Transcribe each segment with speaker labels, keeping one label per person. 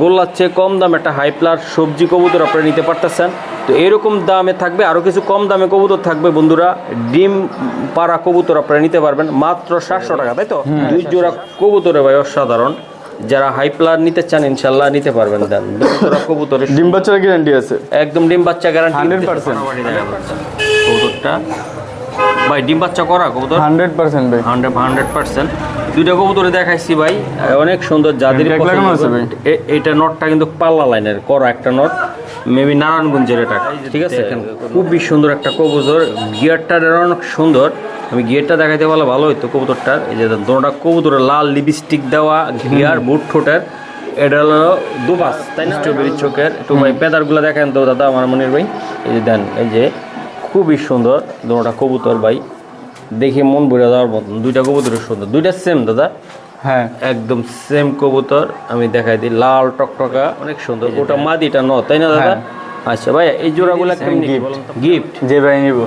Speaker 1: গোল্লার চেয়ে কম দাম একটা হাই প্লার সবজি কবুতর আপনারা নিতে পারতেছেন। তো এরকম দামে থাকবে আরও কিছু কম দামে কবুতর থাকবে বন্ধুরা। ডিম পাড়া কবুতর আপনারা নিতে পারবেন মাত্র সাতশো টাকা তাই তো? দুই জোড়া কবুতরে ভাই অসাধারণ। যারা হাই প্লার নিতে চান ইনশাল্লাহ নিতে পারবেন দেন। কবুতরের
Speaker 2: ডিম বাচ্চার গ্যারান্টি আছে।
Speaker 1: একদম ডিম বাচ্চা গ্যারান্টি
Speaker 2: 100%
Speaker 1: কবুতরটা। ভাই ডিম বাচ্চা করা কবুতর?
Speaker 2: হান্ড্রেড পার্সেন্ট ভাই।
Speaker 1: Hundred hundred percent. দুইটা কবুতরে দেখাইছি ভাই অনেক সুন্দর যাদের
Speaker 2: আছে
Speaker 1: এটা নটটা কিন্তু পাল্লা লাইনের করা একটা নট মেবি নারায়ণগঞ্জের এটা ঠিক আছে? খুবই সুন্দর একটা কবুতর গিয়ারটা অনেক সুন্দর। আমি গিয়ারটা দেখাইতে পারলে ভালো হইতো কবুতরটার এই যে দোনোটা কবুতরের লাল লিপস্টিক দেওয়া গিয়ার বুট ঠোঁটের এটা হলো দুবাস তাই না? স্ট্রবেরি চোখের একটু ভাই পেদারগুলো দেখেন তো দাদা আমার মনির ভাই। এই যে দেন এই যে খুবই সুন্দর দোনোটা কবুতর ভাই। দেখে মন ভরে যাওয়ার মতন। দুইটা কবুতরের সুন্দর দুইটা সেম দাদা?
Speaker 2: হ্যাঁ।
Speaker 1: একদম সেম কবুতর আমি দেখাই দিই। লাল টকটকা অনেক সুন্দর। ওটা মাদিটা ন তাই না দাদা? আচ্ছা ভাই এই জোড়াগুলা কেমনি গিফট
Speaker 2: যে ভাই নিব।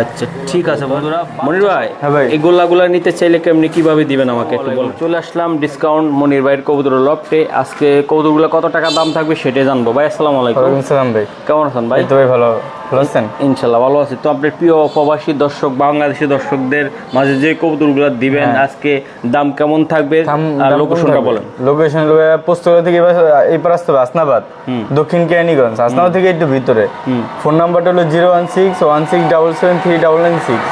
Speaker 1: আচ্ছা ঠিক আছে বন্ধুরা। মনির ভাই
Speaker 2: হ্যাঁ ভাই।
Speaker 1: এই গোল্লাগুলা নিতে চাইলে কেমনি কীভাবে দিবেন আমাকে একটু বলুন চলে আসলাম ডিসকাউন্ট মনির ভাইয়ের কবুতর লফটে। আজকে কবুতরগুলো কত টাকা দাম থাকবে সেটাই জানব। ভাই আসসালামু আলাইকুম।
Speaker 2: ওয়ালাইকুম সালাম ভাই।
Speaker 1: কেমন আছেন ভাই?
Speaker 2: এই তো ভাই ভালো। ভালো আছেন
Speaker 1: ইনশাল্লাহ ভালো আছি। তো আপনার প্রিয় প্রবাসী দর্শক বাংলাদেশি দর্শকদের মাঝে যে কবুতরগুলো দিবেন আজকে দাম কেমন থাকবে? আর লোকেশনটা বলেন।
Speaker 2: লোকেশন থেকে এবার এই পার আসতে হবে আসনাবাদ দক্ষিণ কেরানীগঞ্জ। আসনাবাদ থেকে একটু ভিতরে। ফোন নাম্বারটা হলো zero one six one six double seven three double nine six.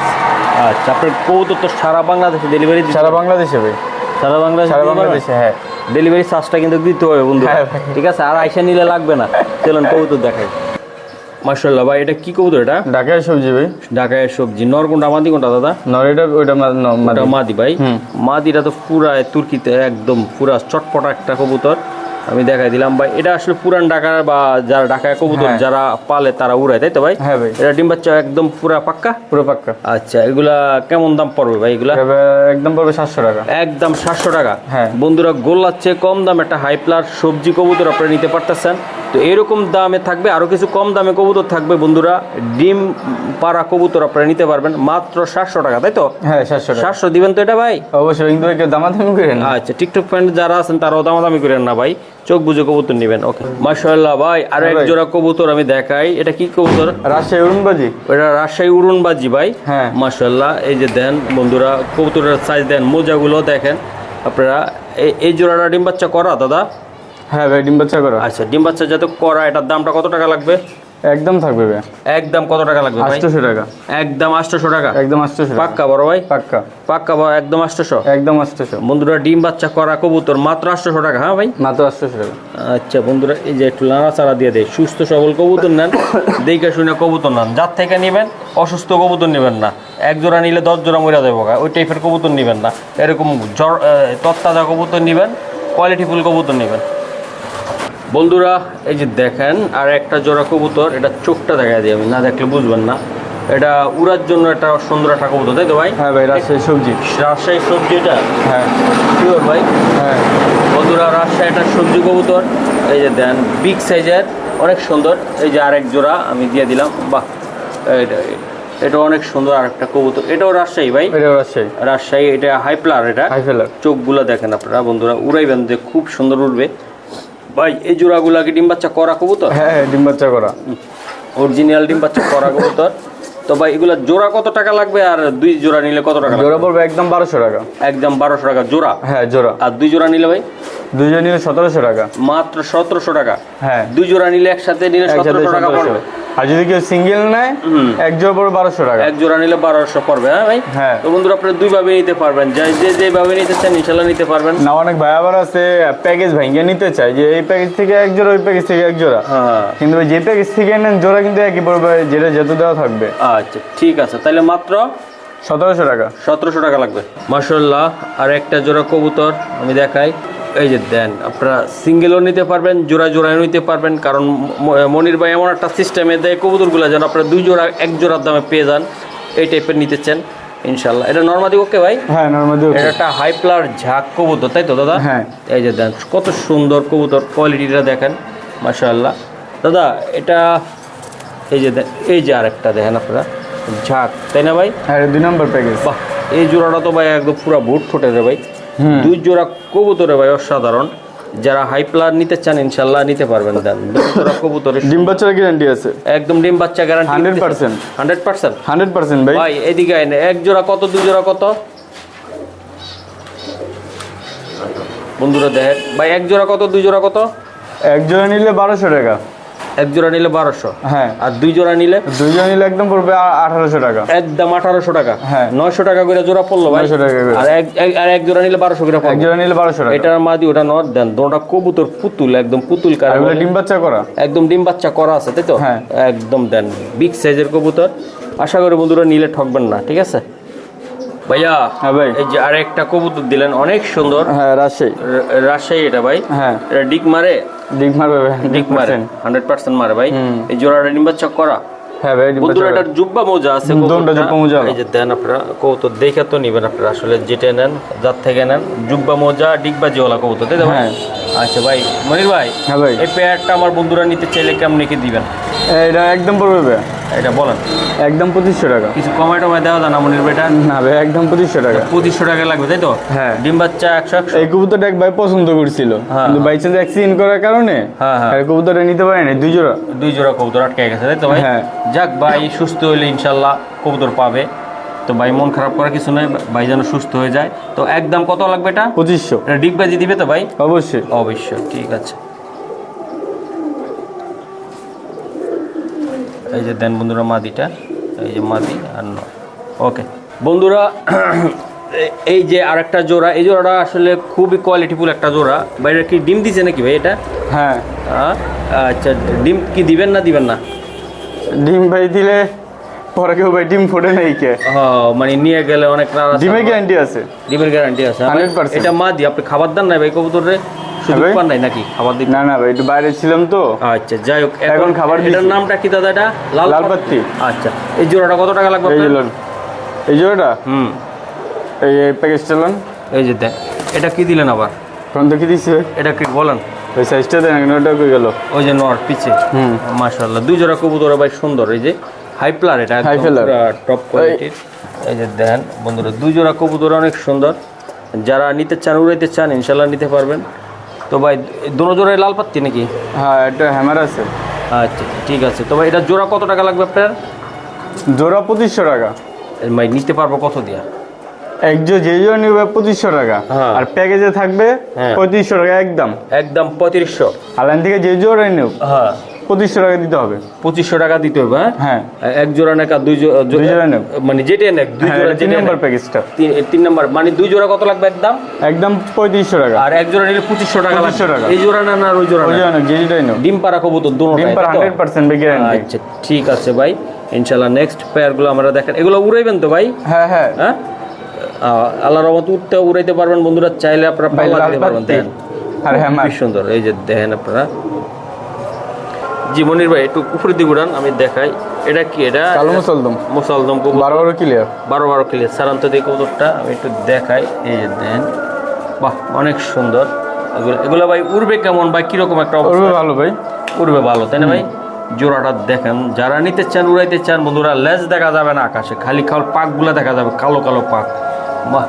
Speaker 1: আচ্ছা আপনার কবুতর তো সারা বাংলাদেশে ডেলিভারি
Speaker 2: সারা বাংলাদেশে ভাই।
Speaker 1: সারা বাংলাদেশে
Speaker 2: সারা বাংলাদেশে হ্যাঁ।
Speaker 1: ডেলিভারি চার্জটা কিন্তু দিতে হবে বন্ধু
Speaker 2: হ্যাঁ
Speaker 1: ঠিক আছে আর আইসা নিলে লাগবে না। চলুন কবুতর দেখাই। মার্শাল্লাহ ভাই এটা কি কবুতর এটা?
Speaker 2: ঢাকায় সবজি ভাই।
Speaker 1: ঢাকায় সবজি। নর কোনটা মাদি কোনটা দাদা?
Speaker 2: নরেটা ওইটা মা- ন- মাদি।
Speaker 1: ওটা মাদি ভাই। মাদিটা তো পুরা তুর্কিতে একদম পুরা চটপটা একটা কবুতর। আমি দেখাই দিলাম ভাই। এটা আসলে পুরান ঢাকা বা যারা ঢাকায় কবুতর
Speaker 2: হ্যাঁ।
Speaker 1: যারা পালে তারা উড়ায় তাই তো ভাই?
Speaker 2: হ্যাঁ ভাই।
Speaker 1: এটা ডিম বাচ্চা একদম পুরা পাক্কা?
Speaker 2: পুরো পাক্কা।
Speaker 1: আচ্ছা এগুলা কেমন দাম পড়বে ভাই এগুলা?
Speaker 2: একদম পড়বে সাতশো টাকা।
Speaker 1: একদম সাতশো টাকা।
Speaker 2: হ্যাঁ।
Speaker 1: বন্ধুরা গোল্লার চেয়ে কম দাম একটা হাই প্লার সবজি কবুতর আপনারা নিতে পারতেছেন। তো এরকম দামে থাকবে আরও কিছু কম দামে কবুতর থাকবে বন্ধুরা। ডিম পাড়া কবুতর আপনারা নিতে পারবেন মাত্র সাতশো টাকা তাই তো?
Speaker 2: হ্যাঁ সাতশো টাকা।
Speaker 1: সাতশো দিবেন তো এটা ভাই?
Speaker 2: অবশ্যই কিন্তু দামাদামি করেন না
Speaker 1: আচ্ছা টিকটক ফ্রেন্ড যারা আছেন তারাও দামাদামি করেন না ভাই। চোখ বুঝে কবুতর নিবেন ওকে। মাশাআল্লাহ ভাই আর এক জোড়া কবুতর আমি দেখাই। এটা কি কবুতর?
Speaker 2: রাজশাহী উড়নবাজি।
Speaker 1: এটা রাজশাহী উড়নবাজি ভাই।
Speaker 2: হ্যাঁ।
Speaker 1: মাশাআল্লাহ এই যে দেন বন্ধুরা কবুতরের সাইজ দেন মোজাগুলো দেখেন। আপনারা এই- এই জোড়াটা ডিম বাচ্চা করা দাদা?
Speaker 2: হ্যাঁ ভাই ডিম বাচ্চা করা।
Speaker 1: আচ্ছা ডিম বাচ্চা যাতে করা এটার দামটা কত টাকা লাগবে?
Speaker 2: একদম থাকবে ভাই
Speaker 1: একদম কত টাকা লাগবে ভাই?
Speaker 2: আটশোশো টাকা।
Speaker 1: একদম আটশোশো টাকা?
Speaker 2: একদম আটশোশো টাকা।
Speaker 1: পাক্কা বড় ভাই?
Speaker 2: পাক্কা।
Speaker 1: পাক্কা বড় একদম আটশোশো?
Speaker 2: একদম আটশোশো।
Speaker 1: বন্ধুরা ডিম বাচ্চা করা কবুতর মাত্র আটশোশো টাকা হ্যাঁ ভাই?
Speaker 2: মাত্র আটশোশো টাকা।
Speaker 1: আচ্ছা বন্ধুরা এই যে একটু নাড়াচাড়া দিয়ে দেয় সুস্থ সবল কবুতর নেন দেখে শুনে কবুতর নেন। যার থেকে নেবেন অসুস্থ কবুতর নেবেন না। এক জোড়া নিলে দশ জোড়া মরে যাব। ওই টাইপের কবুতর নেবেন না। এরকম জ্বর তত্তাজা কবুতর নেবেন কোয়ালিটিফুল কবুতর নেবেন। বন্ধুরা এই যে দেখেন আর একটা জোড়া কবুতর এটা চোখটা দেখা দিই আমি না দেখলে বুঝবেন না। এটা উড়ার জন্য একটা সুন্দর একটা কবুতর তাই তো ভাই?
Speaker 2: হ্যাঁ ভাই রাজশাহী সবজি।
Speaker 1: রাজশাহী সবজি এটা?
Speaker 2: হ্যাঁ।
Speaker 1: শিওর ভাই?
Speaker 2: হ্যাঁ।
Speaker 1: বন্ধুরা রাজশাহী একটা সবজি কবুতর। এই যে দেন বিগ সাইজের অনেক সুন্দর। এই যে আরেক জোড়া আমি দিয়ে দিলাম বাহ। এটা এটা অনেক সুন্দর আর একটা কবুতর। এটাও রাজশাহী ভাই?
Speaker 2: এটা রাজশাহী।
Speaker 1: রাজশাহী এটা হাই প্লার এটা।
Speaker 2: হাই ফেলার
Speaker 1: চোখগুলো দেখেন আপনারা বন্ধুরা উড়াইবেন যে খুব সুন্দর উঠবে ভাই এই জোড়াগুলা কি ডিম বাচ্চা করা কবুতর?
Speaker 2: হ্যাঁ হ্যাঁ ডিম বাচ্চা করা।
Speaker 1: অরিজিনাল ডিম বাচ্চা করা কবুতর। তো ভাই এগুলা জোড়া কত টাকা লাগবে আর দুই জোড়া নিলে কত টাকা
Speaker 2: জোড়া পড়বে একদম বারোশো টাকা।
Speaker 1: একদম বারোশো টাকা জোড়া?
Speaker 2: হ্যাঁ জোড়া।
Speaker 1: আর দুই জোড়া নিলে ভাই?
Speaker 2: দুজন নিলে সতেরোশো টাকা।
Speaker 1: মাত্র সতেরোশো টাকা।
Speaker 2: হ্যাঁ।
Speaker 1: দুই জোড়া নিলে একসাথে নিলে সতেরোশো টাকা পড়বে।
Speaker 2: আর যদি কেউ সিঙ্গেল নেয় এক জোড়া পড়বে বারোশো টাকা।
Speaker 1: এক জোড়া নিলে বারোশো পড়বে হ্যাঁ ভাই?
Speaker 2: হ্যাঁ।
Speaker 1: তো বন্ধুরা আপনারা দুইভাবে নিতে পারবেন। যে যে যেভাবে নিতে চান ইনশাল্লাহ নিতে পারবেন।
Speaker 2: না অনেক ভাই আবার আছে প্যাকেজ ভেঙে নিতে চাই যে এই প্যাকেজ থেকে এক জোড়া ওই প্যাকেজ থেকে এক জোড়া।
Speaker 1: হ্যাঁ।
Speaker 2: কিন্তু যে প্যাকেজ থেকে নেন জোড়া কিন্তু একই পড়বে যেটা যত দেওয়া থাকবে।
Speaker 1: আচ্ছা ঠিক আছে। তাহলে মাত্র
Speaker 2: সতেরোশো টাকা।
Speaker 1: সতেরোশো টাকা লাগবে। মাসাল্লাহ আর একটা জোড়া কবুতর আমি দেখাই। এই যে দেন আপনারা সিঙ্গেলও নিতে পারবেন জোড়া জোড়ায় নিতে পারবেন কারণ মনির ভাই এমন একটা সিস্টেমে দেয় কবুতরগুলো যেন আপনারা দুই জোড়া এক জোড়ার দামে পেয়ে যান। এই টাইপের নিতে চান ইনশাল্লাহ এটা নর্মাদি ওকে ভাই?
Speaker 2: হ্যাঁ নর্মালি
Speaker 1: এটা একটা হাই প্লার ঝাঁক কবুতর তাই তো দাদা?
Speaker 2: হ্যাঁ।
Speaker 1: এই যে দেন কত সুন্দর কবুতর কোয়ালিটিটা দেখেন মাশাআল্লাহ। দাদা এটা এই যে এই যে আরেকটা দেখেন আপনারা। ঝাঁক তাই না ভাই?
Speaker 2: হ্যাঁ দুই নম্বর প্যাকেজ
Speaker 1: বাহ এই জোড়াটা তো ভাই একদম পুরো বুট ঠোঁটে রে ভাই। দুই জোড়া কবুতরে ভাই অসাধারণ। যারা হাই প্লার নিতে চান ইনশাল্লাহ নিতে পারবেন দেন। দুজোড়া কবুতরের
Speaker 2: ডিম বাচ্চার গ্যারান্টি আছে।
Speaker 1: একদম ডিম বাচ্চা guarantee
Speaker 2: 100%
Speaker 1: hundred percent.
Speaker 2: Hundred percent? ভাই।
Speaker 1: ভাই এদিকে আইন এক জোড়া কত দুই জোড়া কত? বন্ধুরা দেখেন ভাই এক জোড়া কত দুই জোড়া কত?
Speaker 2: এক জোড়া নিলে বারোশো টাকা।
Speaker 1: এক জোড়া নিলে বারোশো।
Speaker 2: হ্যাঁ।
Speaker 1: আর দুই জোড়া নিলে
Speaker 2: দুইজন নিলে একদম পড়বে আঠারোশো টাকা।
Speaker 1: একদম আঠারোশো টাকা।
Speaker 2: হ্যাঁ।
Speaker 1: নয়শো টাকা করে জোড়া পড়ল ভাই।
Speaker 2: টাকা
Speaker 1: আর এক আর এক জোড়া নিলে বারোশো করে
Speaker 2: এক জোড়া নিলে বারোশো টাকা।
Speaker 1: এটার মাদি ওটা নট দেন দুটা কবুতর পুতুল একদম পুতুল কার
Speaker 2: ডিম বাচ্চা করা?
Speaker 1: একদম ডিম বাচ্চা করা আছে তাই তো?
Speaker 2: হ্যাঁ।
Speaker 1: একদম দেন বিগ সাইজের কবুতর। আশা করি বন্ধুরা নিলে ঠকবেন না ঠিক আছে? ভাইয়া
Speaker 2: হ্যাঁ ভাই।
Speaker 1: এই যে আরেকটা কবুতর দিলেন অনেক সুন্দর।
Speaker 2: হ্যাঁ রাজশাহী।
Speaker 1: রাজশাহী এটা ভাই?
Speaker 2: হ্যাঁ।
Speaker 1: এটা ডিক মারে?
Speaker 2: ডিক মারবে ভাই
Speaker 1: ডিক মারে। হান্ড্রেড পার্সেন্ট মারে ভাই। এই জোড়াটা নিম্বাচক করা?
Speaker 2: হ্যাঁ ভাই
Speaker 1: বন্ধুরা
Speaker 2: বাচ্চা
Speaker 1: জুব্বা মোজা আছে
Speaker 2: দুটো জুব্বা মোজা।
Speaker 1: এই যে দেন আপনারা কবুতর দেখে তো নিবেন আপনারা আসলে যেটা নেন যার থেকে নেন। জুব্বা মোজা ডিগবাজিওয়ালা কবুতর তাই ভাই?
Speaker 2: হ্যাঁ।
Speaker 1: আচ্ছা ভাই মনির ভাই
Speaker 2: হ্যাঁ ভাই।
Speaker 1: এই পেয়ারটা আমার বন্ধুরা নিতে চাইলে কেমনি কি দিবেন?
Speaker 2: এটা একদম পড়বে
Speaker 1: এটা বলেন।
Speaker 2: একদম পঁচিশশো টাকা।
Speaker 1: কিছু কমাই টমাই দেওয়া যায় না মনির ভাইটা?
Speaker 2: না ভাই একদম পঁচিশশো টাকা।
Speaker 1: পঁচিশশো টাকা লাগবে তাই তো?
Speaker 2: হ্যাঁ।
Speaker 1: ডিম বাচ্চা একশো একশো।
Speaker 2: এই কবুতরটা এক ভাই পছন্দ করছিল।
Speaker 1: হ্যাঁ।
Speaker 2: কিন্তু বাই চান্স অ্যাক্সিডেন্ট করার কারণে
Speaker 1: হ্যাঁ, হ্যাঁ।
Speaker 2: কবুতরটা নিতে পারে না দুই জোড়া।
Speaker 1: দুই জোড়া কবুতর আটকে গেছে তাই তো ভাই?
Speaker 2: হ্যাঁ।
Speaker 1: যাক ভাই সুস্থ হইলে ইনশাল্লাহ কবুতর পাবে। তো ভাই মন খারাপ করার কিছু নয় ভাই যেন সুস্থ হয়ে যায়। তো একদম কত লাগবে এটা?
Speaker 2: পঁচিশশো।
Speaker 1: এটা ডিগবাজি দিবে তো ভাই?
Speaker 2: অবশ্যই।
Speaker 1: অবশ্যই ঠিক আছে। এই যে দেন বন্ধুরা মাদিটা এই যে মাদি আর ন। ওকে বন্ধুরা এই যে আর একটা জোড়া এই জোড়াটা আসলে খুবই কোয়ালিটিফুল একটা জোড়া। বাইরে কি ডিম দিছে নাকি ভাই এটা?
Speaker 2: হ্যাঁ।
Speaker 1: আচ্ছা ডিম কি দিবেন না দিবেন না?
Speaker 2: ডিম ভাই দিলে পরে কেউ ভাই ডিম ফোটে নাই কে?
Speaker 1: মানে নিয়ে গেলে অনেক
Speaker 2: ডিমের গ্যারান্টি আছে।
Speaker 1: ডিমের গ্যারান্টি আছে। ভাই?
Speaker 2: 100%
Speaker 1: এটা মা দি আপনি খাবার দেন নাই ভাই কবুতরে? সুযোগ
Speaker 2: ভাই?
Speaker 1: পান নাই নাকি? খাবার দিবেন?
Speaker 2: না না ভাই একটু বাইরে ছিলাম তো।
Speaker 1: আচ্ছা যাই হোক
Speaker 2: এখন খাবার
Speaker 1: এটার
Speaker 2: দিছি।
Speaker 1: নামটা কি দাদা এটা? লাল
Speaker 2: লাল
Speaker 1: পাত-
Speaker 2: পাত্তি।
Speaker 1: আচ্ছা এই জোড়াটা কত টাকা লাগবে আপনার?
Speaker 2: এই জোড়াটা?
Speaker 1: হুম।
Speaker 2: এই প্যাকেজটা লোন।
Speaker 1: এই যে এটা কি দিলেন আবার?
Speaker 2: ফোন তো কি দিচ্ছে
Speaker 1: এটা কি বলেন।
Speaker 2: ওই সাইজটা দেন ওটা কই গেল?
Speaker 1: ওই যে নর পিছে।
Speaker 2: হুম।
Speaker 1: মাশাআল্লাহ দুই জোড়া কবুতর ভাই সুন্দর এই যে হাই প্লার এটা
Speaker 2: High flutter।
Speaker 1: টপ কোয়ালিটির এই যে দেন বন্ধুরা দুই জোড়া কবুতর অনেক সুন্দর। যারা নিতে চান উড়াইতে চান ইনশাল্লাহ নিতে পারবেন। তো ভাই দুটো জোড়ায় লাল পাত্তি নাকি?
Speaker 2: হ্যাঁ একটা হ্যামার আছে।
Speaker 1: আচ্ছা ঠিক আছে। তো ভাই এটা জোড়া কত টাকা লাগবে আপনার?
Speaker 2: জোড়া পঁচিশশো টাকা।
Speaker 1: ভাই নিতে পারব কত দিয়া?
Speaker 2: এক যে জোড়া নিবে পঁচিশশো টাকা।
Speaker 1: হ্যাঁ।
Speaker 2: আর প্যাকেজে থাকবে
Speaker 1: হ্যাঁ।
Speaker 2: পঁয়ত্রিশশো টাকা একদম।
Speaker 1: একদম পঁয়ত্রিশশো।
Speaker 2: আলান থেকে যে জোড়াই নিব
Speaker 1: হ্যাঁ।
Speaker 2: পঁচিশশো টাকা দিতে হবে।
Speaker 1: পঁচিশশো টাকা দিতে হবে হ্যাঁ? এক জোড়া নাকা দুই জোড়া
Speaker 2: দুই জোড়া নেব।
Speaker 1: মানে যেটা দুই জোড়া
Speaker 2: তিন নম্বর প্যাকেজটা
Speaker 1: তিন নাম্বার মানে দুই জোড়া কত লাগবে একদম?
Speaker 2: একদম পঁয়ত্রিশশো টাকা।
Speaker 1: আর এক জোড়া নিলে পঁচিশশো টাকা
Speaker 2: 2500 টাকা।
Speaker 1: এই জোড়া না না আর ওই জোড়া
Speaker 2: ওই জন্য যে জোড়াই নেব
Speaker 1: ডিম কবুতর দুটো
Speaker 2: ডিম পার হান্ড্রেড পার্সেন্ট
Speaker 1: আচ্ছা ঠিক আছে ভাই। ইনশাল্লাহ নেক্সট পেয়ারগুলো আমরা দেখেন এগুলো উড়াইবেন তো ভাই?
Speaker 2: হ্যাঁ হ্যাঁ।
Speaker 1: হ্যাঁ? আহ, আল্লাহর রহমত উঠতে উড়াইতে পারবেন। বন্ধুরা চাইলে আপনারা পাল্লা দিতে পারবেন। দেখেন
Speaker 2: আর হ্যামার
Speaker 1: খুবই সুন্দর। এই যে দেখেন আপনারা। জি মনির ভাই একটু উপরে দিকে উড়ান আমি দেখাই। এটা কি? এটা
Speaker 2: কালো মুসলদম।
Speaker 1: মুসলদম
Speaker 2: বারো বারো ক্লিয়ার
Speaker 1: বারো বারো ক্লিয়ার সারান্ত দিয়ে কবুতরটা আমি একটু দেখাই। এই যে দেন বাহ অনেক সুন্দর। এগুলো এগুলো ভাই উড়বে কেমন ভাই কীরকম একটা অবস্থা?
Speaker 2: ভালো ভাই।
Speaker 1: উড়বে ভালো তাই না ভাই? জোড়াটা দেখেন। যারা নিতে চান উড়াইতে চান বন্ধুরা লেজ দেখা যাবে না আকাশে। খালি খাল পাকগুলো দেখা যাবে কালো কালো পাক। বাহ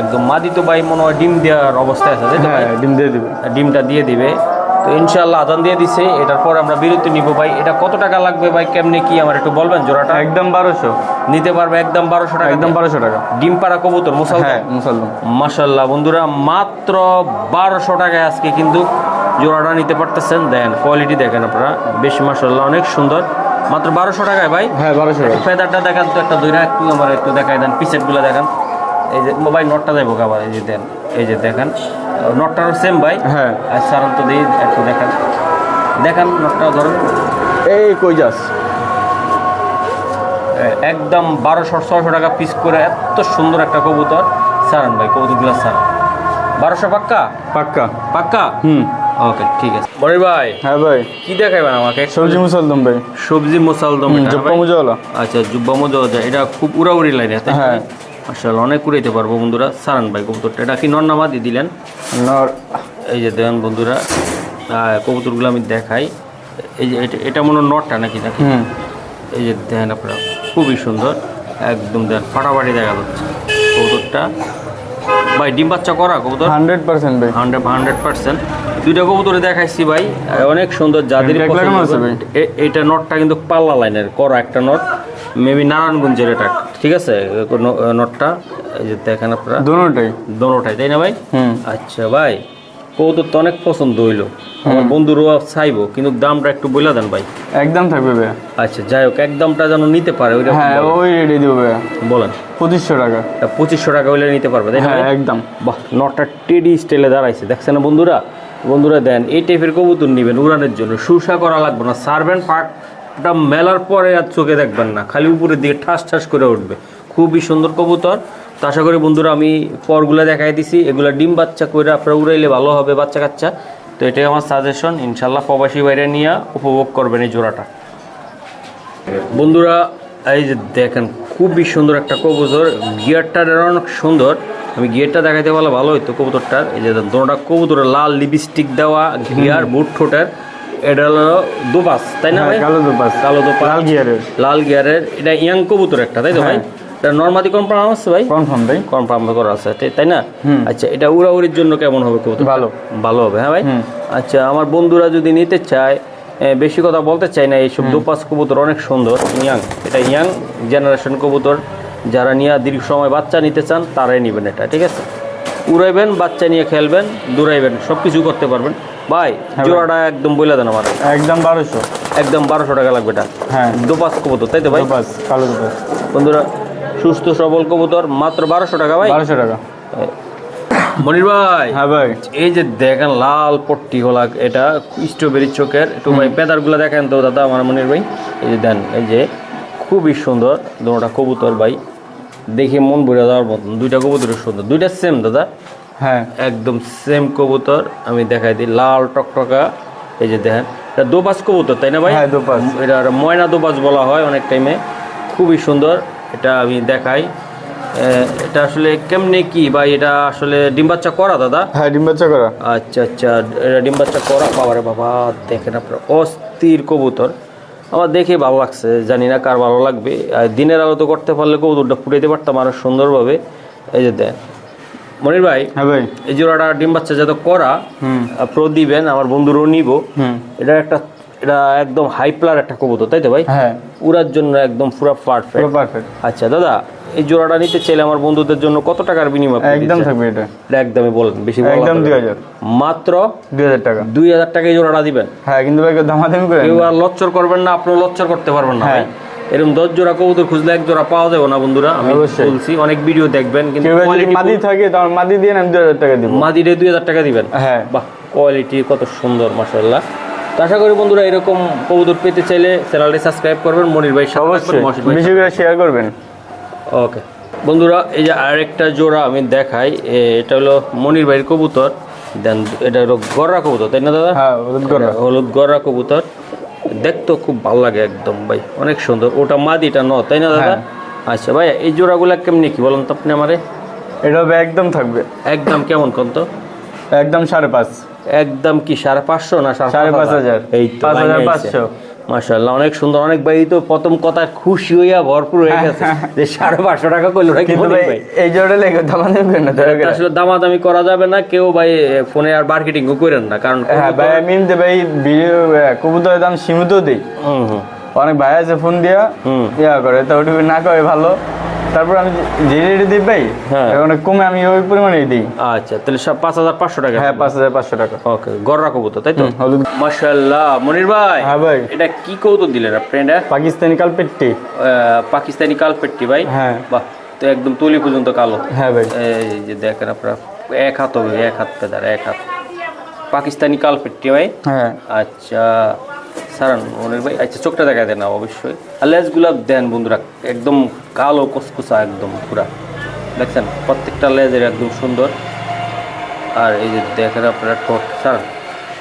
Speaker 1: একদম মাদি তো ভাই মনে হয় ডিম দেওয়ার অবস্থায় আছে
Speaker 2: হ্যাঁ ডিম দিয়ে দিবে।
Speaker 1: ডিমটা দিয়ে দিবে। তো ইনশাল্লাহ আদান দিয়ে দিছে এটার পর আমরা বিরতি নিব ভাই। এটা কত টাকা লাগবে ভাই? কেমনে কি আমার একটু বলবেন জোড়াটা?
Speaker 2: একদম বারোশো।
Speaker 1: নিতে পারবে একদম বারোশো টাকা
Speaker 2: একদম বারোশো টাকা।
Speaker 1: ডিম পাড়া কবুতর মুসলমান
Speaker 2: হ্যাঁ মুসলদম
Speaker 1: মাশাল্লাহ বন্ধুরা মাত্র বারোশো টাকায় আজকে কিন্তু জোড়াটা নিতে পারতেছেন। দেন কোয়ালিটি দেখেন আপনারা। বেশ মাশাল্লাহ অনেক সুন্দর। মাত্র বারোশো টাকায় ভাই?
Speaker 2: হ্যাঁ বারোশো টাকা।
Speaker 1: ফেদারটা দেখান তো একটা দুইটা একটু আমার একটু দেখাই দেন পিসেটগুলো দেখান। এই যে মোবাইল নটটা যাইব আবার এই যে দেন এই যে দেখেন। নটটারও সেম ভাই।
Speaker 2: হ্যাঁ।
Speaker 1: আর সারান্ত দিয়ে একটু দেখান। দেখান নটটা ধরেন।
Speaker 2: এই কই যাস?
Speaker 1: একদম বারোশো ছশো টাকা পিস করে এত সুন্দর একটা কবুতর। সারান ভাই কবুতরগুলো সারান। বারোশো পাক্কা?
Speaker 2: পাক্কা।
Speaker 1: পাক্কা?
Speaker 2: হুম।
Speaker 1: ওকে ঠিক আছে। মনির ভাই
Speaker 2: হ্যাঁ ভাই।
Speaker 1: কি দেখাইবেন আমাকে?
Speaker 2: সবজি মুসলদম ভাই।
Speaker 1: সবজি মোসালদম এটা
Speaker 2: মুজাওয়ালা।
Speaker 1: আচ্ছা জুব্বা মজা এটা খুব উড়াউড়ি লাইনে
Speaker 2: হ্যাঁ।
Speaker 1: মার্শাল অনেক উড়াইতে পারব বন্ধুরা। সারান ভাই কবুতরটা এটা কি নন্নামাদি দিলেন?
Speaker 2: নর।
Speaker 1: এই যে দেন বন্ধুরা কবুতরগুলো আমি দেখাই। এই যে এটা- মনে হয় নটটা নাকি নাকি? এই যে দেন আপনারা খুবই সুন্দর। একদম দেন ফাটাফাটি দেখা যাচ্ছে কবুতরটা। ভাই ডিম বাচ্চা করা কবুতর?
Speaker 2: হান্ড্রেড পার্সেন্ট ভাই।
Speaker 1: Hundred hundred percent. দুইটা কবুতরে দেখাইছি ভাই অনেক সুন্দর যাদের
Speaker 2: এটা
Speaker 1: নটটা কিন্তু পাল্লা লাইনের করা একটা নট মেবি নারায়ণগঞ্জের এটা। ঠিক আছে? নটটা যে দেখেন আপনারা।
Speaker 2: দুটোটাই
Speaker 1: দোনোটাই তাই না ভাই?
Speaker 2: হুম।
Speaker 1: আচ্ছা ভাই কবুতর তো অনেক পছন্দ হইল। আমার বন্ধুরও চাইব কিন্তু দামটা একটু বলে দেন ভাই।
Speaker 2: একদম থাকবে ভাইয়া।
Speaker 1: আচ্ছা যাই হোক একদমটা যেন নিতে পারে ওইটা
Speaker 2: হ্যাঁ। ওই রেডি দিব
Speaker 1: বলেন।
Speaker 2: পঁচিশশো টাকা।
Speaker 1: পঁচিশশো টাকা হইলে নিতে পারবে তাই
Speaker 2: হ্যাঁ একদম।
Speaker 1: বাহ নটটা টেডি স্টাইলে দাঁড়াইছে। দেখছেন না বন্ধুরা? বন্ধুরা দেন এই টাইপের কবুতর নেবেন উড়ানের জন্য। সুসা করা লাগবে না সার্ভেন্ট পার্টটা মেলার পরে আর চোখে দেখবেন না। খালি উপরের দিকে ঠাস ঠাস করে উঠবে। খুবই সুন্দর কবুতর। তো আশা করি বন্ধুরা আমি পরগুলো দেখাই দিছি। এগুলো ডিম বাচ্চা করে আপনারা উড়াইলে ভালো হবে বাচ্চা কাচ্চা। তো এটাই আমার সাজেশন ইনশাল্লাহ প্রবাসী বাইরে নিয়ে উপভোগ করবেন এই জোড়াটা। বন্ধুরা এই যে দেখেন খুবই সুন্দর একটা কবুতর। গিয়ারটা অনেক সুন্দর। আমি গিয়ারটা দেখাইতে পারলে ভালো হইতো কবুতরটার। এই যে দোনোটা কবুতরের লাল লিপস্টিক দেওয়া গিয়ার বুট ঠোঁটের। এটা হলো দুপাস তাই না
Speaker 2: হ্যাঁ,
Speaker 1: ভাই?
Speaker 2: কালো দুপাস।
Speaker 1: কালো দুপাস।
Speaker 2: লাল গিয়ারের।
Speaker 1: লাল গিয়ারের। এটা ইয়াং কবুতর একটা তাই তো ভাই?
Speaker 2: হ্যাঁ।
Speaker 1: এটা নর্মাদি কনফার্ম আছে ভাই?
Speaker 2: কনফার্ম ভাই।
Speaker 1: কনফার্ম করা আছে তাই- তাই না? আচ্ছা এটা উড়াউড়ির জন্য কেমন হবে কবুতর
Speaker 2: ভালো।
Speaker 1: ভালো হবে হ্যাঁ ভাই? আচ্ছা আমার বন্ধুরা যদি নিতে চায় বেশি কথা বলতে চাই না এইসব দুপাস কবুতর অনেক সুন্দর ইয়াং। এটা ইয়াং জেনারেশন কবুতর। যারা নিয়ে দীর্ঘ সময় বাচ্চা নিতে চান তারাই নেবেন এটা ঠিক আছে? উড়াইবেন বাচ্চা নিয়ে খেলবেন দৌড়াইবেন সব কিছু করতে পারবেন। ভাই
Speaker 2: ভাই।
Speaker 1: জোড়াটা একদম বলে দেন আমার।
Speaker 2: একদম বারোশো।
Speaker 1: একদম বারোশো টাকা লাগবে এটা।
Speaker 2: হ্যাঁ।
Speaker 1: দুপাস কবুতর তাই তো ভাই?
Speaker 2: দুপাস কালো দুপাস
Speaker 1: বন্ধুরা সুস্থ সবল কবুতর মাত্র বারোশো টাকা ভাই।
Speaker 2: বারোশো টাকা।
Speaker 1: মনির ভাই
Speaker 2: হ্যাঁ ভাই।
Speaker 1: এই যে দেখেন লাল পট্টি গোলা এটা স্ট্রবেরি চোখের। একটু ভাই পেদারগুলো দেখেন তো দাদা আমার মনির ভাই। এই যে দেন এই যে খুবই সুন্দর দুটা কবুতর ভাই। দেখে মন ভরে যাওয়ার মতন। দুইটা কবুতর সুন্দর। দুইটা সেম দাদা।
Speaker 2: হ্যাঁ।
Speaker 1: একদম সেম কবুতর আমি দেখাই দিই লাল টকটকা এই যে দেখেন এটা দোপাস কবুতর তাই না ভাই?
Speaker 2: হ্যাঁ, দোপাস।
Speaker 1: এটা ময়না দোপাস বলা হয় অনেক টাইমে খুবই সুন্দর এটা আমি দেখাই। এটা আসলে কেমনে কি ভাই? এটা আসলে ডিম বাচ্চা করা দাদা?
Speaker 2: হ্যাঁ ডিম বাচ্চা করা।
Speaker 1: আচ্ছা আচ্ছা এটা ডিম বাচ্চা করা বাবারে বাবা দেখেন আপনার অস্থির কবুতর। আমার দেখে ভালো লাগছে জানি না কার ভালো লাগবে। আর দিনের আলো তো করতে পারলে কবুতরটা ফুটাইতে পারতাম আরও সুন্দরভাবে। এই যে দেন মনির ভাই
Speaker 2: হ্যাঁ ভাই।
Speaker 1: এই জোড়াটা ডিম বাচ্চা যাতে করা প্রো দিবেন আমার বন্ধুরও নিব। এটা একটা এটা একদম হাইপ্লার একটা কবুতর তাই তো ভাই?
Speaker 2: হ্যাঁ।
Speaker 1: উড়ার জন্য একদম পুরো
Speaker 2: পুরো
Speaker 1: পারফেক্ট
Speaker 2: পারফেক্ট
Speaker 1: আচ্ছা দাদা এই জোড়াটা নিতে চাইলে আমার বন্ধুদের জন্য কত টাকার বিনিময়
Speaker 2: একদম থাকবে এটা।
Speaker 1: এটা একদমই বলেন বেশি
Speaker 2: একদম
Speaker 1: যাবে
Speaker 2: দুই
Speaker 1: না।
Speaker 2: হাজার।
Speaker 1: মাত্র
Speaker 2: দুই হাজার টাকা।
Speaker 1: দুই হাজার টাকায় জোড়াটা দিবেন।
Speaker 2: হ্যাঁ কিন্তু ভাই দামাদামি করে
Speaker 1: কেউ আর লচ্চর করবেন না আপনিও লচ্চর করতে পারবেন না ভাই।
Speaker 2: হ্যাঁ।
Speaker 1: এরকম দশ জোড়া কবুতর খুঁজলে এক জোড়া পাওয়া যাবে না বন্ধুরা। আমি। বলছি অনেক ভিডিও দেখবেন কিন্তু
Speaker 2: মাদি থাকে তাহলে মাদি দিয়ে আমি দুই হাজার টাকা দিব।
Speaker 1: মাদিরে দুই হাজার টাকা দিবেন?
Speaker 2: হ্যাঁ।
Speaker 1: বাহ কোয়ালিটি কত সুন্দর মাসাল্লাহ আশা করি বন্ধুরা এরকম কবুতর পেতে চাইলে চ্যানেলটি সাবস্ক্রাইব করবেন মনির ভাই
Speaker 2: অবশ্যই। বেশি করে শেয়ার করবেন।
Speaker 1: ওকে বন্ধুরা এই যে আরেকটা জোড়া আমি দেখাই এটা হলো মনির ভাইয়ের কবুতর। দেন এটা হলো গররা কবুতর তাই না দাদা?
Speaker 2: হ্যাঁ হলুদ গররা।
Speaker 1: এটা হলুদ গররা কবুতর। দেখতেও খুব ভালো লাগে একদম ভাই। অনেক সুন্দর। ওটা মাদিটা ন তাই না দাদা?
Speaker 2: হ্যাঁ।
Speaker 1: আচ্ছা ভাই এই জোড়াগুলো কেমনি কি বলেন তো আপনি আমারে?
Speaker 2: এটা হবে একদম থাকবে।
Speaker 1: একদম কেমন কোন তো?
Speaker 2: একদম সাড়ে পাঁচ।
Speaker 1: একদম কি সাড়ে পাঁচশো না
Speaker 2: সাড়ে পাঁচ হাজার।
Speaker 1: এই তো
Speaker 2: পাঁচ হাজার পাঁচশো।
Speaker 1: অনেক সুন্দর অনেক ভাই তো প্রথম কথা খুশি হইয়া ভরপুর হয়ে গেছে যে সাড়ে পাঁচশো টাকা করল নাকি
Speaker 2: এই জোরে লেগে দামাদামি করেন না।
Speaker 1: আসলে দামাদামি করা যাবে না কেউ ভাই ফোনে আর মার্কেটিং করেন না কারণ
Speaker 2: হ্যাঁ ভাই আমি ভাই কবুতরের দাম সীমিত দিই অনেক ভাই আছে ফোন দিয়া
Speaker 1: হুম।
Speaker 2: ইয়া করে তো ওটুকু না করে ভালো তারপর আমি যে রেটে দিই ভাই
Speaker 1: হ্যাঁ।
Speaker 2: অনেক কমে আমি ওই পরিমাণেই দিই।
Speaker 1: আচ্ছা তাহলে সব পাঁচ হাজার পাঁচশো টাকা।
Speaker 2: হ্যাঁ পাঁচ হাজার পাঁচশো টাকা।
Speaker 1: ওকে গররা কবুতর তাই তো?
Speaker 2: হলুদ।
Speaker 1: মাশাল্লাহ মনির ভাই।
Speaker 2: হ্যাঁ ভাই।
Speaker 1: এটা কি কবুতর দিলেন আপনি এটা?
Speaker 2: পাকিস্তানি কালপেট্টি।
Speaker 1: পাকিস্তানি কালপেট্টি ভাই?
Speaker 2: হ্যাঁ।
Speaker 1: বাহ তো একদম তুলি পর্যন্ত কালো।
Speaker 2: হ্যাঁ ভাই।
Speaker 1: এই যে দেখেন আপনারা এক হাত হবে এক হাত পেদার এক হাত। পাকিস্তানি কালপেট্টি ভাই?
Speaker 2: হ্যাঁ।
Speaker 1: আচ্ছা সারান মনির ভাই। আচ্ছা চোখটা দেখা দেন না অবশ্যই। আর লেজগুলা দেন বন্ধুরা একদম কালো কুসকুসা একদম পুরা। দেখছেন প্রত্যেকটা লেজের একদম সুন্দর। আর এই যে দেখেন আপনারা ঠোঁট সারান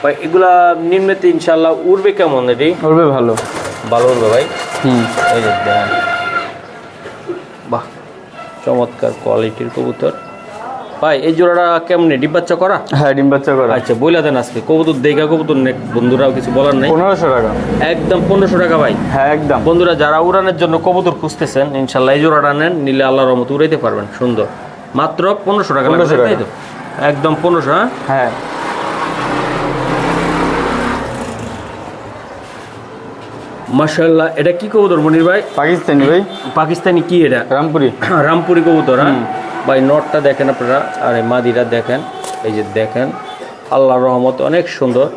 Speaker 1: ভাই এগুলা নিম্নেতে ইনশাল্লাহ উড়বে কেমন এটি
Speaker 2: উঠবে ভালো।
Speaker 1: ভালো উড়বে ভাই?
Speaker 2: হুম।
Speaker 1: এই যে দেখেন। বাহ চমৎকার কোয়ালিটির কবুতর। ভাই এই জোড়াটা কেমনে? ডিম বাচ্চা করা?
Speaker 2: হ্যাঁ ডিম বাচ্চা করা।
Speaker 1: আচ্ছা বইলা দেন আজকে। কবুতর দেখা কবুতর নেক বন্ধুরাও কিছু বলার নেই?
Speaker 2: পনেরোশো টাকা।
Speaker 1: একদম পনেরোশো টাকা ভাই।
Speaker 2: হ্যাঁ একদম।
Speaker 1: বন্ধুরা যারা উড়ানের জন্য কবুতর খুঁজতেছেন ইনশাল্লাহ এই জোড়াটা নেন নিলে আল্লাহ রহমত উড়াইতে পারবেন। সুন্দর। মাত্র পনেরোশো টাকা লাগবে তাই তো? একদম পনেরোশো হ্যাঁ?
Speaker 2: হ্যাঁ।
Speaker 1: মাশাল্লাহ এটা কি কবুতর মনির ভাই?
Speaker 2: পাকিস্তানি ভাই।
Speaker 1: পাকিস্তানি কি এটা?
Speaker 2: রামপুরি।
Speaker 1: রামপুরি কবুতর হ্যাঁ? ভাই নটটা দেখেন আপনারা আর মাদিটা দেখেন এই যে দেখেন আল্লাহর রহমত অনেক সুন্দর।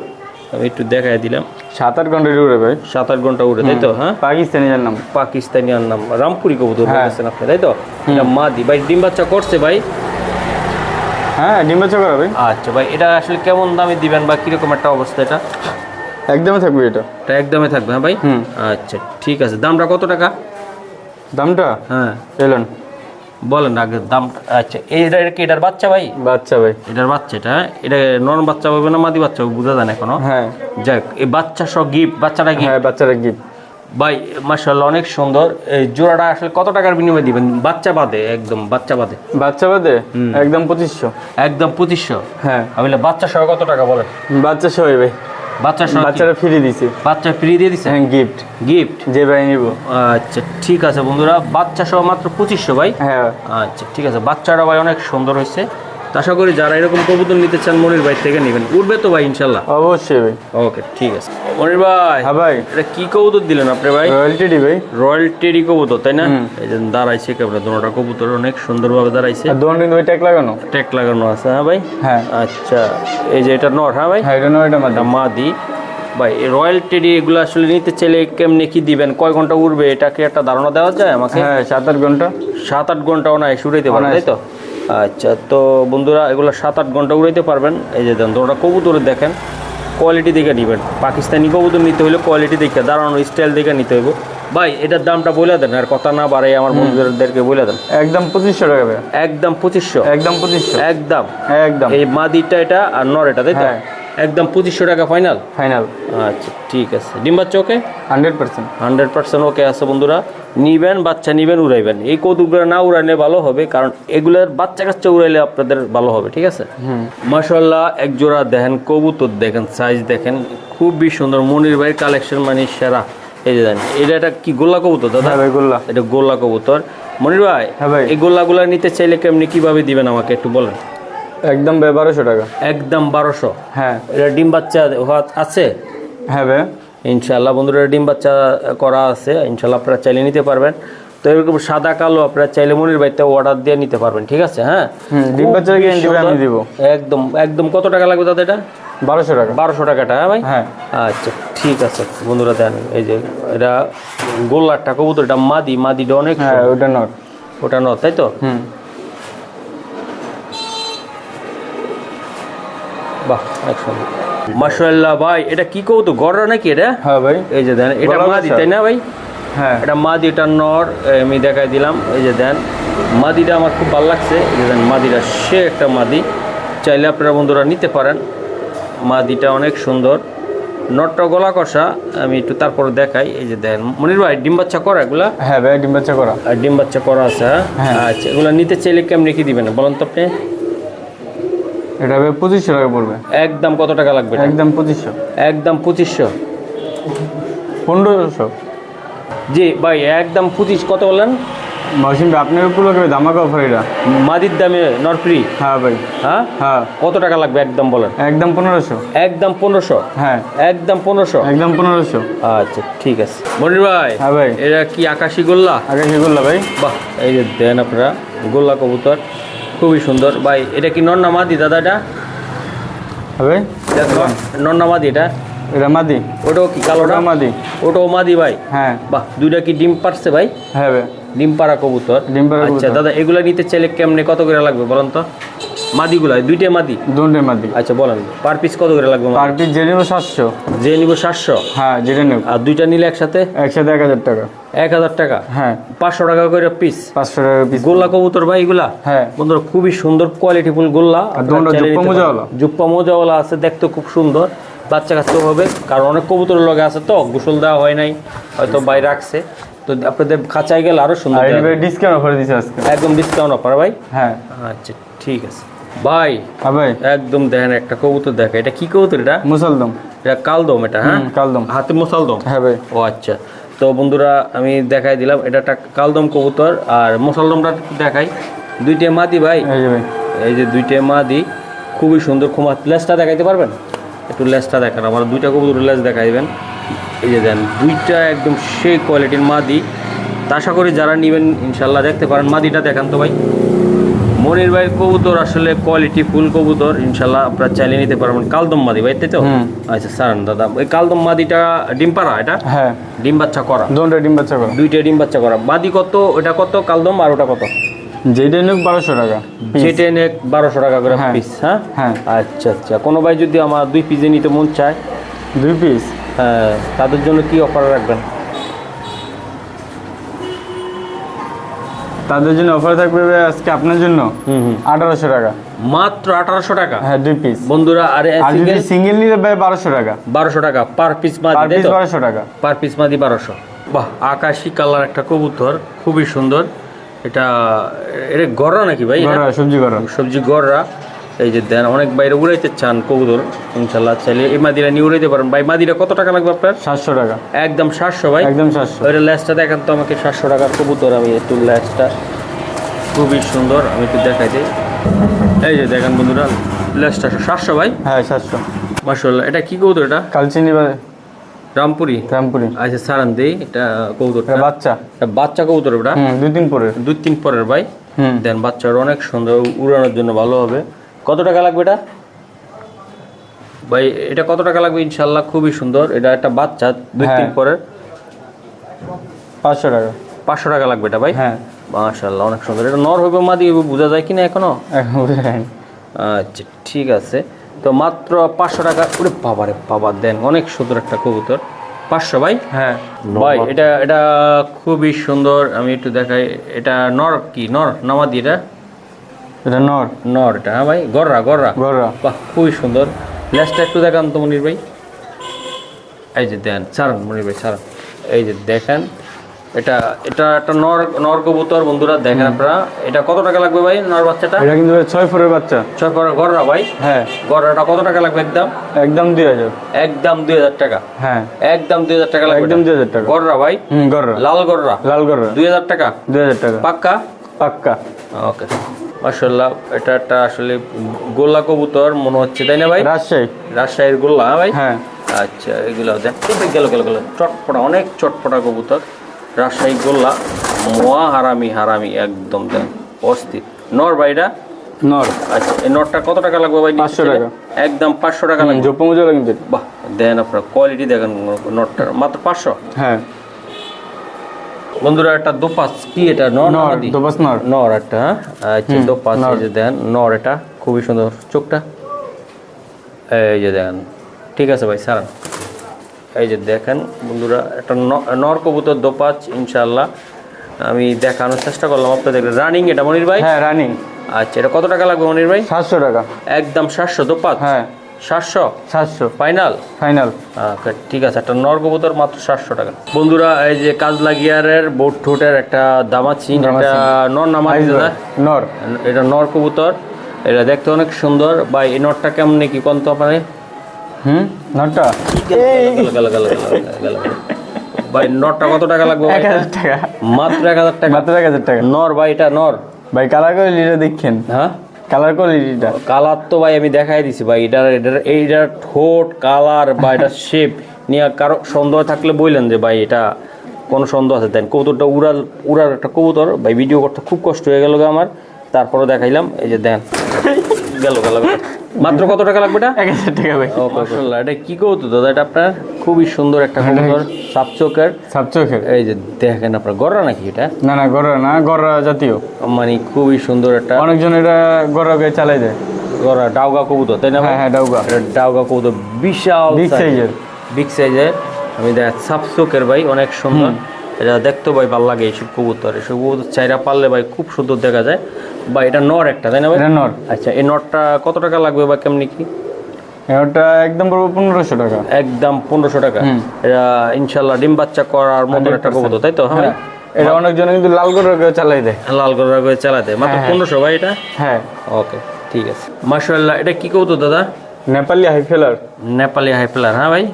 Speaker 1: আমি একটু দেখাই দিলাম।
Speaker 2: সাত আট ঘণ্টা উড়ে ভাই।
Speaker 1: সাত আট ঘণ্টা উঠে তাই তো হ্যাঁ?
Speaker 2: পাকিস্তানি নাম।
Speaker 1: পাকিস্তানি নাম রামপুরি কবুতর
Speaker 2: হ্যাঁ।
Speaker 1: বলেছেন আপনি তাই তো? এটা মাদি। ভাই ডিম বাচ্চা করছে ভাই?
Speaker 2: হ্যাঁ ডিম বাচ্চা করা ভাই।
Speaker 1: আচ্ছা ভাই এটা আসলে কেমন দামে দিবেন বা কীরকম একটা অবস্থা এটা?
Speaker 2: একদমই থাকবে এটা।
Speaker 1: এটা একদমে থাকবে হ্যাঁ ভাই?
Speaker 2: হুম।
Speaker 1: আচ্ছা ঠিক আছে। দামটা কত টাকা?
Speaker 2: দামটা?
Speaker 1: হ্যাঁ।
Speaker 2: এলেন।
Speaker 1: বলেন আগে দাম আচ্ছা এইটা কি এটার বাচ্চা ভাই?
Speaker 2: বাচ্চা ভাই।
Speaker 1: এটার বাচ্চা এটা? এটা নন বাচ্চা হবে না মাদি বাচ্চা হবে বোঝা যায় না এখনও?
Speaker 2: হ্যাঁ।
Speaker 1: যাক এই বাচ্চা সহ গিফট বাচ্চাটা গিফট
Speaker 2: হ্যাঁ বাচ্চারা গিফট
Speaker 1: ভাই মাশাআল্লাহ অনেক সুন্দর। এই জোড়াটা আসলে কত টাকার বিনিময়ে দিবেন? বাচ্চা বাদে একদম বাচ্চা বাদে।
Speaker 2: বাচ্চা বাদে? একদম পঁচিশশো।
Speaker 1: একদম পঁচিশশো?
Speaker 2: হ্যাঁ।
Speaker 1: আমি বাচ্চা সহ কত টাকা বলেন?
Speaker 2: বাচ্চা সহ ভাই।
Speaker 1: বাচ্চা সহ
Speaker 2: বাচ্চারা ফ্রি দিছে।
Speaker 1: বাচ্চা ফ্রি দিয়ে দিছে?
Speaker 2: হ্যাঁ গিফট
Speaker 1: গিফট
Speaker 2: যে ভাই নিব।
Speaker 1: আচ্ছা ঠিক আছে বন্ধুরা বাচ্চা সহ মাত্র পঁচিশশো ভাই?
Speaker 2: হ্যাঁ।
Speaker 1: আচ্ছা ঠিক আছে বাচ্চাটা ভাই অনেক সুন্দর হয়েছে। আশা করি যারা এরকম কবুতর নিতে চান মনির ভাই থেকে নেবেন। উঠবে তো ভাই ইনশাল্লাহ?
Speaker 2: অবশ্যই ভাই।
Speaker 1: ওকে ঠিক আছে। মনির ভাই
Speaker 2: হ্যাঁ ভাই।
Speaker 1: এটা কি কবুতর দিলেন আপনি ভাই?
Speaker 2: রয়্যালটি ডি ভাই।
Speaker 1: রয়্যাল টেরি কবুতর তাই না? এই যে দাঁড়াইছে কেবল দুটা কবুতর অনেক সুন্দরভাবে দাঁড়াইছে।
Speaker 2: কিন্তু ভাই ট্যাগ লাগানো।
Speaker 1: ট্যাগ লাগানো আছে হ্যাঁ ভাই?
Speaker 2: হ্যাঁ।
Speaker 1: আচ্ছা এই যে এটা নট হ্যাঁ ভাই?
Speaker 2: হ্যাঁ এটা নয় এটা
Speaker 1: মাদি। ভাই রয়্যাল টেডি এগুলো আসলে নিতে চাইলে কেমনে কি দিবেন? কয় ঘণ্টা উঠবে? এটাকে একটা ধারণা দেওয়া যায় আমাকে?
Speaker 2: হ্যাঁ সাত আট ঘণ্টা।
Speaker 1: সাত আট ঘণ্টা অনায়াস উড়াইতে পারবেন তাই তো? আচ্ছা তো বন্ধুরা এগুলো সাত আট ঘণ্টা উড়াইতে পারবেন। এই যে দেন তোমরা কবুতরে দেখেন কোয়ালিটি দেখে নেবেন। পাকিস্তানি কবুতর নিতে হলে কোয়ালিটি দেখে দাঁড়ানো স্টাইল দেখে নিতে হইব। ভাই এটার দামটা বলে দেন আর কথা না বাড়াই আমার বন্ধুদেরকে বলে দেন।
Speaker 2: একদম পঁচিশশো টাকা
Speaker 1: একদম পঁচিশশো?
Speaker 2: একদম পঁচিশশো।
Speaker 1: একদম?
Speaker 2: একদম।
Speaker 1: এই মাদিটা এটা আর নর এটা তাই তো?
Speaker 2: হ্যাঁ।
Speaker 1: একদম পঁচিশশো টাকা ফাইনাল
Speaker 2: ফাইনাল
Speaker 1: আচ্ছা ঠিক আছে। ডিম বাচ্চা okay
Speaker 2: hundred percent.
Speaker 1: Hundred percent okay আছে বন্ধুরা। নিবেন বাচ্চা নিবেন উড়াইবেন। এই কৌতুকগুলো না উড়াইলে ভালো হবে কারণ এগুলোর বাচ্চা কাচ্চা উড়াইলে আপনাদের ভালো হবে ঠিক আছে? মাসাল্লাহ এক জোড়া দেখেন কবুতর দেখেন সাইজ দেখেন খুবই সুন্দর। মনির ভাইয়ের কালেকশন মানে সেরা। এই যে দেখেন এটা একটা কি গোল্লা কবুতর দাদা?
Speaker 2: হ্যাঁ ভাই গোল্লা।
Speaker 1: এটা গোল্লা কবুতর। মনির ভাই
Speaker 2: হ্যাঁ ভাই।
Speaker 1: এই গোল্লাগুলা নিতে চাইলে কেমনি কীভাবে দিবেন আমাকে একটু বলেন?
Speaker 2: একদম বারোশো টাকা।
Speaker 1: একদম বারোশো।
Speaker 2: হ্যাঁ।
Speaker 1: এটা ডিম বাচ্চা আছে?
Speaker 2: হ্যাঁ ভাই
Speaker 1: ইনশাল্লাহ বন্ধুরা ডিম বাচ্চা করা আছে। ইনশাল্লাহ আপনারা চাইলে নিতে পারবেন। তো এরকম সাদা কালো আপনারা চাইলে মনির বাড়িতে অর্ডার দিয়ে নিতে পারবেন ঠিক আছে? হ্যাঁ?
Speaker 2: ডিম বাচ্চা আমি দিব।
Speaker 1: একদম একদম কত টাকা লাগবে দাদা এটা?
Speaker 2: বারোশো টাকা।
Speaker 1: বারোশো টাকাটা হ্যাঁ ভাই?
Speaker 2: হ্যাঁ।
Speaker 1: আচ্ছা ঠিক আছে বন্ধুরা দেন এই যে এটা গোল্লারটা কবুতর এটা মাদি মাদিটা অনেক
Speaker 2: হ্যাঁ ওটা নট।
Speaker 1: ওটা ন তাই তো?
Speaker 2: হুম।
Speaker 1: সুন্দর মাসাল্লাহ ভাই এটা কি কবুতর গড়রা নাকি এটা?
Speaker 2: হ্যাঁ ভাই।
Speaker 1: এই যে দেন এটা মাদি তাই না ভাই?
Speaker 2: হ্যাঁ।
Speaker 1: এটা মাদি এটা নর আমি দেখাই দিলাম। এই যে দেন মাদিটা আমার খুব ভালো লাগছে। এই যে দেন মাদিটা সে একটা মাদি। চাইলে আপনারা বন্ধুরা নিতে পারেন। মাদিটা অনেক সুন্দর। নটটা গলা কষা আমি একটু তারপর দেখাই। এই যে দেন মনির ভাই ডিম বাচ্চা করা এগুলা?
Speaker 2: হ্যাঁ ভাই ডিম বাচ্চা করা।
Speaker 1: আর ডিম বাচ্চা করা আছে হ্যাঁ?
Speaker 2: হ্যাঁ।
Speaker 1: আচ্ছা এগুলো নিতে চাইলে কেমনি কি দিবেন? বলেন তো আপনি।
Speaker 2: এটা ভাই পঁচিশশো টাকা পড়বে।
Speaker 1: একদম কত টাকা লাগবে
Speaker 2: একদম পঁচিশশো।
Speaker 1: একদম পঁচিশশো।
Speaker 2: পনেরোশো।
Speaker 1: জি ভাই একদম পঁচিশ কত বললেন?
Speaker 2: মৌসুম ভাই আপনার উপলক্ষে ধামাকা অফার এটা।
Speaker 1: মাদির দামে নরফ্রি
Speaker 2: হ্যাঁ ভাই।
Speaker 1: হ্যাঁ?
Speaker 2: হ্যাঁ।
Speaker 1: কত টাকা লাগবে একদম বলেন?
Speaker 2: একদম পনেরোশো।
Speaker 1: একদম পনেরোশো?
Speaker 2: হ্যাঁ।
Speaker 1: একদম পনেরোশো?
Speaker 2: একদম পনেরোশো।
Speaker 1: আচ্ছা ঠিক আছে। মনির ভাই
Speaker 2: হ্যাঁ ভাই।
Speaker 1: এটা কি আকাশি গোল্লা?
Speaker 2: কি করলা ভাই।
Speaker 1: বাহ এই যে দেন আপনারা গোল্লা কবুতর। খুবই সুন্দর। ভাই এটা কি নন্না মাদি দাদা এটা? হবে নন্না মাদি এটা।
Speaker 2: এটা মাদি।
Speaker 1: ওটাও কি কালোটা?
Speaker 2: মাদি।
Speaker 1: ওটাও মাদি ভাই।
Speaker 2: হ্যাঁ।
Speaker 1: বাহ দুইটা কি ডিম পারছে ভাই?
Speaker 2: হ্যাঁ ভাই
Speaker 1: ডিম পাড়া কবুতর আচ্ছা দাদা এগুলা নিতে চাইলে কেমনে কত করে লাগবে বলেন তো? মাদিগুলা দুইটা মাদি?
Speaker 2: মাদি।
Speaker 1: আচ্ছা বলেন পার পিস কত করে লাগবে
Speaker 2: পার পিস যে নেব সাতশো।
Speaker 1: যে নিব সাতশো?
Speaker 2: হ্যাঁ যেটা নেব।
Speaker 1: আর দুইটা নিলে একসাথে?
Speaker 2: একসাথে এক হাজার টাকা।
Speaker 1: এক হাজার টাকা?
Speaker 2: হ্যাঁ।
Speaker 1: পাঁচশো টাকা করে পিস
Speaker 2: পাঁচশো টাকা পিস
Speaker 1: গোল্লা কবুতর ভাই এগুলা?
Speaker 2: হ্যাঁ।
Speaker 1: বন্ধুরা খুবই সুন্দর কোয়ালিটিফুল গোল্লা।
Speaker 2: আর দুটো জুপ্পা মোজাওয়ালা।
Speaker 1: জুপ্পা মোজাওয়ালা আছে দেখতে খুব সুন্দর। বাচ্চা কাচ্চাও হবে কারণ অনেক কবুতরের লগে আছে তো গোসল দেওয়া হয় নাই হয়তো বাইরে রাখছে। তো আপনাদের খাঁচায় গেলে আরও সুন্দর
Speaker 2: ডিসকাউন্ট অফার দিছে আজকে।
Speaker 1: একদম ডিসকাউন্ট অফার ভাই?
Speaker 2: হ্যাঁ।
Speaker 1: আচ্ছা ঠিক আছে। ভাই
Speaker 2: হ্যাঁ ভাই।
Speaker 1: একদম দেখেন একটা কবুতর দেখা। এটা কি কবুতর এটা?
Speaker 2: মুসলদম।
Speaker 1: এটা কালদম এটা হ্যাঁ?
Speaker 2: কালদম।
Speaker 1: হাতে মশালদম
Speaker 2: হ্যাঁ ভাই।
Speaker 1: ও আচ্ছা। তো বন্ধুরা আমি দেখাই দিলাম এটা একটা কালদম কবুতর। আর মশালদমটা একটু দেখাই। দুইটা মাদি ভাই।
Speaker 2: এই যে ভাই।
Speaker 1: এই যে দুইটা মাদি খুবই সুন্দর। খুমা লেসটা দেখাইতে পারবেন? একটু লেসটা দেখান আমার দুইটা কবুতর লেস দেখাইবেন। এই যে দেন দুইটা একদম সেই কোয়ালিটির মাদি। তা আশা করি যারা নেবেন ইনশাল্লাহ দেখতে পারেন। মাদিটা দেখান তো ভাই। মনির ভাই কবুতর আসলে কোয়ালিটি ফুল কবুতর। ইনশাল্লাহ আপনারা চাইলে নিতে পারবেন কালদম মাদি ভাই তাই তো? আচ্ছা সারান দাদা ওই কালদম মাদিটা ডিম পাড়া এটা?
Speaker 2: হ্যাঁ।
Speaker 1: ডিম বাচ্চা করা।
Speaker 2: দুটো ডিম বাচ্চা করা।
Speaker 1: দুইটা ডিম বাচ্চা করা। মাদি কত? ওটা কত কালদম আর ওটা কত?
Speaker 2: যেটা নিক বারোশো টাকা। piece।
Speaker 1: যেটা এনে বারোশো টাকা করে
Speaker 2: হ্যাঁ।
Speaker 1: পিস হ্যাঁ?
Speaker 2: হ্যাঁ।
Speaker 1: আচ্ছা আচ্ছা। কোনো ভাই যদি আমার দুই পিসে নিতে মন চায়?
Speaker 2: দুই পিস
Speaker 1: হ্যাঁ তাদের জন্য কি অফার রাখবেন?
Speaker 2: তাদের জন্য অফার থাকবে আজকে আপনার জন্য আঠারোশো টাকা।
Speaker 1: মাত্র আঠারোশো টাকা?
Speaker 2: হ্যাঁ দুই পিস
Speaker 1: বন্ধুরা আর
Speaker 2: যদি সিঙ্গেল নিতে পারে বারোশো টাকা।
Speaker 1: বারোশো টাকা পার পিস মাদি
Speaker 2: বারোশো টাকা।
Speaker 1: পার পিস মাদি বারোশো। বাহ আকাশি কালার একটা কবুতর খুবই সুন্দর। এটা এটা গররা নাকি ভাই? এটা?
Speaker 2: গড়া, সবজি
Speaker 1: সবজি গররা। এই যে দেন অনেক বাইরে উড়াইতে চান কবুতর ইনশাল্লাহ। চাইলে এই মাদিরা নিয়ে উড়াইতে পারেন। ভাই মাদিরা কত টাকা লাগবে আপনার?
Speaker 2: সাতশো টাকা।
Speaker 1: একদম সাতশো ভাই?
Speaker 2: একদম সাতশো।
Speaker 1: ওইটা ল্যাসটা দেখান তো আমাকে সাতশো টাকার কবুতর। আমি একটু ল্যাসটা খুবই সুন্দর আমি একটু দেখাই দিই। এই যে দেখেন বন্ধুরা ল্যাসটা সাতশো ভাই?
Speaker 2: হ্যাঁ সাতশো।
Speaker 1: মার্শাল্লাহ এটা কি কবুতর এটা?
Speaker 2: কালচিনি বা
Speaker 1: রামপুরি?
Speaker 2: রামপুরি।
Speaker 1: আচ্ছা সারান দেই এটা কবুতরটা
Speaker 2: এটা বাচ্চা।
Speaker 1: এটা বাচ্চা কবুতর ওটা?
Speaker 2: দুই দিন পরে
Speaker 1: দুই তিন পরের ভাই?
Speaker 2: হুম।
Speaker 1: দেন বাচ্চার অনেক সুন্দর উড়ানোর জন্য ভালো হবে। কত টাকা লাগবে এটা? ভাই এটা কত টাকা লাগবে ইনশাল্লাহ? খুবই সুন্দর। এটা একটা বাচ্চা দুই তিন
Speaker 2: হ্যাঁ।
Speaker 1: পরের।
Speaker 2: পাঁচশো টাকা।
Speaker 1: পাঁচশো টাকা লাগবে এটা ভাই?
Speaker 2: হ্যাঁ।
Speaker 1: মাশাল্লাহ অনেক সুন্দর। এটা নর হইবে মাদি হইবে বোঝা যায় কিনা
Speaker 2: এখনও।
Speaker 1: আচ্ছা ঠিক আছে। তো মাত্র পাঁচশো টাকা। ওরে বাবা রে বাবা দেন অনেক সুন্দর একটা কবুতর। পাঁচশো ভাই?
Speaker 2: হ্যাঁ।
Speaker 1: ভাই এটা এটা খুবই সুন্দর। আমি একটু দেখাই। এটা নর কি? নর নামাদি এটা?
Speaker 2: এটা নর।
Speaker 1: নর এটা হ্যাঁ ভাই? গররা গররা।
Speaker 2: গড়া
Speaker 1: বাহ খুবই সুন্দর। ল্যাসটা একটু দেখান তো মনির ভাই। এই যে দেন ছাড়ান মনির ভাই ছাড়ান। এই যে দেখেন এটা এটা একটা নর নর কবুতর বন্ধুরা দেখেন আপনারা। এটা কত টাকা লাগবে ভাই নর বাচ্চাটা?
Speaker 2: এটা কিন্তু ছয় ফোরের বাচ্চা।
Speaker 1: ছয় পরের গররা ভাই?
Speaker 2: হ্যাঁ।
Speaker 1: গররাটা কত টাকা লাগবে একদম?
Speaker 2: একদম দুই হাজার।
Speaker 1: একদম দুই হাজার টাকা।
Speaker 2: হ্যাঁ।
Speaker 1: একদম দুই হাজার টাকা লাগবে
Speaker 2: একদম দুই হাজার টাকা।
Speaker 1: গররা ভাই?
Speaker 2: হুম গড়া
Speaker 1: লাল গররা?
Speaker 2: লাল গড়া
Speaker 1: দুই হাজার টাকা?
Speaker 2: দুই হাজার টাকা।
Speaker 1: পাক্কা?
Speaker 2: পাক্কা।
Speaker 1: ওকে। মার্শাল্লাহ এটা একটা আসলে গোল্লা কবুতর মনে হচ্ছে তাই না ভাই?
Speaker 2: রাজশাহী।
Speaker 1: রাজশাহীর গোল্লা হ্যাঁ ভাই?
Speaker 2: হ্যাঁ।
Speaker 1: আচ্ছা এগুলো দেখ গেল গেল গেল চটপটা অনেক চটপটা কবুতর। রাজশাহী গোল্লা মোয়া হারামি হারামি একদম দেন অস্থির। নর ভাইটা
Speaker 2: নর।
Speaker 1: আচ্ছা এই নটটা কত টাকা লাগবে ভাই
Speaker 2: 500 টাকা।
Speaker 1: একদম পাঁচশো টাকা লাগবে।
Speaker 2: জপ্প মজা কিন্তু।
Speaker 1: বাহ দেন আপনার কোয়ালিটি দেখেন নটটার মাত্র পাঁচশো?
Speaker 2: হ্যাঁ।
Speaker 1: বন্ধুরা একটা দোপাস কি এটা? নর?
Speaker 2: দোপাস
Speaker 1: একটা? আচ্ছা দোপাস যে দেন নর এটা খুবই সুন্দর। চোখটা? এই যে দেখেন ঠিক আছে ভাই সারান। এই যে দেখেন বন্ধুরা একটা নর কবুতর দোপাচ ইনশাল্লাহ আমি দেখানোর চেষ্টা করলাম আপনাদের। রানিং এটা মনির ভাই?
Speaker 2: হ্যাঁ রানিং।
Speaker 1: আচ্ছা এটা কত টাকা লাগবে মনির ভাই?
Speaker 2: সাতশো টাকা।
Speaker 1: একদম সাতশো দোপাচ
Speaker 2: হ্যাঁ।
Speaker 1: সাতশো?
Speaker 2: সাতশো।
Speaker 1: ফাইনাল
Speaker 2: ফাইনাল
Speaker 1: আচ্ছা ঠিক আছে একটা নর মাত্র সাতশো টাকা। বন্ধুরা এই যে কাজলাগিয়ারের বোট ঠোঁটের একটা দামাচিন এটা
Speaker 2: দামাচিন।
Speaker 1: নর দাদা।
Speaker 2: নর।
Speaker 1: এটা নর কবুতর এটা দেখতে অনেক সুন্দর। বা এই নটটা কেমন কি কোন তো আপনার?
Speaker 2: হুম? নরটা?
Speaker 1: গেল ভাই নটটা কত টাকা লাগবে
Speaker 2: এক হাজার টাকা।
Speaker 1: মাত্র এক হাজার টাকা।
Speaker 2: মাত্র এক হাজার টাকা।
Speaker 1: নর ভাই এটা নর।
Speaker 2: ভাই কালার করে লিটা দেখছেন
Speaker 1: হ্যাঁ?
Speaker 2: কালার এটা।
Speaker 1: কালার তো ভাই আমি দেখাই দিছি ভাই, এটার এটার, এইটার ঠোঁট কালার বা এটার শেপ নিয়ে কারও সন্দেহ থাকলে বললেন যে ভাই এটা কোনো সন্দেহ আছে। দেন কবুতরটা উড়াল, উড়ার একটা কবুতর, ভাই ভিডিও করতে খুব কষ্ট হয়ে গেল আমার। তারপরে দেখাইলাম, এই যে দেন গেল গেল। মাত্র কত টাকা লাগবে এটা?
Speaker 2: এক হাজার টাকা ভাই।
Speaker 1: ও, মাশাআল্লাহ, এটা কি কবুতর দাদা? এটা আপনার খুবই সুন্দর একটা কবুতর সাপচোকের
Speaker 2: সাপ চোখের।
Speaker 1: এই যে দেখেন আপনার গড়া নাকি এটা?
Speaker 2: না না গড়া না গড়া জাতীয়।
Speaker 1: মানে খুবই সুন্দর একটা
Speaker 2: অনেকজন এটা গড়াকে চালাই দেয়।
Speaker 1: গড়া ডাউগা কবুতর তাই না ভাই?
Speaker 2: হ্যাঁ হ্যাঁ ডাউগা।
Speaker 1: এটা ডাউগা কবুতর বিশাল
Speaker 2: size এর।
Speaker 1: বিগ সাইজের আমি দেখ সাপসোকের ভাই অনেক সুন্দর। এটা দেখতে ভাই ভালো লাগে এইসব কবুতর। এসব কবুতর চাইরা পারলে ভাই খুব সুন্দর দেখা যায়। বা এটা নর একটা তাই না ভাই?
Speaker 2: এটা নর।
Speaker 1: আচ্ছা এই নটটা কত টাকা লাগবে বা কেমনি কি?
Speaker 2: ওটা একদম পড়ব পনেরোশো টাকা।
Speaker 1: একদম পনেরোশো টাকা। এটা ইনশাল্লাহ ডিম বাচ্চা করার মতো একটা
Speaker 2: 100%
Speaker 1: কবুতর তাই তো? হ্যাঁ।
Speaker 2: এটা অনেকজন কিন্তু লাল চালাই দেয়।
Speaker 1: লাল গররা করে চালাতে মাত্র
Speaker 2: হ্যাঁ, হ্যাঁ।
Speaker 1: পনেরোশো ভাই এটা?
Speaker 2: হ্যাঁ।
Speaker 1: ওকে ঠিক আছে। মার্শাল্লাহ এটা কি কবুতর দাদা?
Speaker 2: নেপালি হাইফেলার
Speaker 1: নেপালি হাইপ্লার হ্যাঁ ভাই?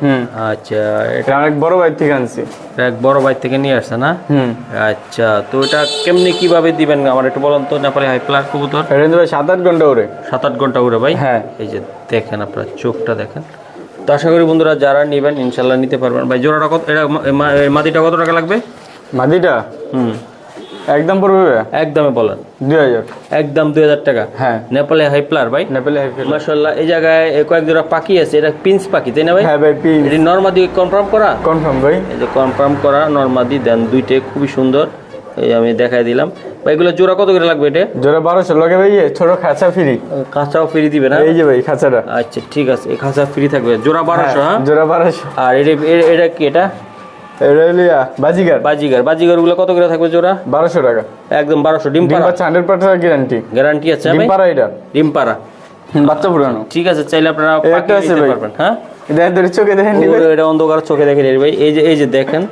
Speaker 1: আচ্ছা এটা
Speaker 2: অনেক বড় ভাই থেকে আনছি।
Speaker 1: এক বড় ভাই থেকে নিয়ে আসছে না? আচ্ছা তো এটা কেমনি কীভাবে দিবেন? আমার একটু বলুন তো নেপালি হাইপ্লার কবুতর।
Speaker 2: এটা কিন্তু ভাই সাত আট ঘণ্টা ওরে
Speaker 1: সাত আট ঘণ্টা উড়ে ভাই?
Speaker 2: হ্যাঁ।
Speaker 1: এই যে দেখেন আপনার চোখটা দেখেন। তো আশা করি বন্ধুরা যারা নেবেন ইনশাল্লাহ নিতে পারবেন। ভাই জোড়াটা কত এটা মা- মা- মাদিটা কত টাকা লাগবে?
Speaker 2: মাদিটা
Speaker 1: হুম।
Speaker 2: একদম পড়বে?
Speaker 1: একদমে বলেন।
Speaker 2: দুই হাজার।
Speaker 1: একদম দুই হাজার টাকা।
Speaker 2: হ্যাঁ।
Speaker 1: নেপালে হাইপ্লার ভাই।
Speaker 2: নেপালে হাইফেল
Speaker 1: মাশাল্লাহ এই জায়গায় কয়েক জোড়া পাখি আছে এটা পিন্স পাখি তাই না ভাই?
Speaker 2: হ্যাঁ ভাই পিন
Speaker 1: এটি নর্মাদি কনফার্ম করা?
Speaker 2: কনফার্ম ভাই।
Speaker 1: এই যে কনফার্ম করা নর্মাদি দেন দুইটাই খুবই সুন্দর। এই আমি দেখাই দিলাম। ভাই এগুলো জোড়া কত করে লাগবে এটা?
Speaker 2: জোড়া বারোশো। লগে ভাই ছোট খাঁচা ফ্রি
Speaker 1: কাঁচাও ফ্রি দিবে না?
Speaker 2: এই যে ভাই খাঁচাটা।
Speaker 1: আচ্ছা ঠিক আছে এই খাঁচা ফ্রি থাকবে। জোড়া বারোশো হ্যাঁ?
Speaker 2: জোড়া বারোশো।
Speaker 1: আর এটা এটা কি এটা?
Speaker 2: এটা বাজিগার
Speaker 1: বাজিগার। বাজিগার। গুলো কত করে থাকবে জোড়া?
Speaker 2: টাকা।
Speaker 1: একদম ডিম পাড়া?
Speaker 2: গ্যারান্টি
Speaker 1: গ্যারান্টি আছে
Speaker 2: ডিম পাড়া এটা।
Speaker 1: ডিম পাড়া।
Speaker 2: বাচ্চা পুরানো।
Speaker 1: ঠিক আছে চাইলে আপনারা
Speaker 2: এই
Speaker 1: পাখি নিতে পারবেন হ্যাঁ?
Speaker 2: দেখেন ধরে চোখে দেখেন নি ভাই?
Speaker 1: পুরো এটা অন্ধকার চোখে দেখে নিন ভাই এই যে এই যে দেখেন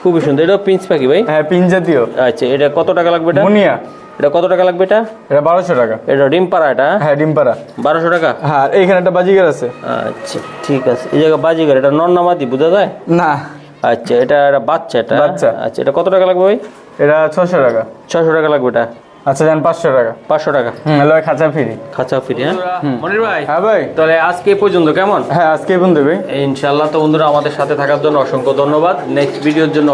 Speaker 1: খুবই সুন্দর। এটা পিঞ্চ পাখি ভাই?
Speaker 2: হ্যাঁ জাতীয়।
Speaker 1: আচ্ছা এটা কত টাকা লাগবে এটা?
Speaker 2: মুনিয়া।
Speaker 1: এটা কত টাকা লাগবে এটা?
Speaker 2: এটা বারোশো টাকা।
Speaker 1: এটা ডিম পাড়া এটা
Speaker 2: হ্যাঁ? ডিম পাড়া।
Speaker 1: বারোশো টাকা?
Speaker 2: হ্যাঁ আর এইখানে একটা বাজিগার আছে।
Speaker 1: আচ্ছা ঠিক আছে। এই জায়গা বাজিগার এটা নন নামাদি বোঝা যায়?
Speaker 2: না।
Speaker 1: আচ্ছা এটা একটা বাচ্চা এটা?
Speaker 2: বাচ্চা।
Speaker 1: আচ্ছা এটা কত টাকা লাগবে ভাই?
Speaker 2: এটা ছশো টাকা।
Speaker 1: ছশো টাকা লাগবে এটা?
Speaker 2: আচ্ছা যান পাঁচশো টাকা।
Speaker 1: পাঁচশো টাকা।
Speaker 2: হুম লয় খাঁচা ফ্রি।
Speaker 1: খাঁচা ফ্রি হ্যাঁ? মনির ভাই
Speaker 2: হ্যাঁ ভাই।
Speaker 1: তাহলে আজকে এই পর্যন্ত কেমন?
Speaker 2: হ্যাঁ আজকে পর্যন্ত ভাই।
Speaker 1: ইনশাল্লাহ তো বন্ধুরা আমাদের সাথে থাকার জন্য অসংখ্য ধন্যবাদ। নেক্সট ভিডিওর জন্য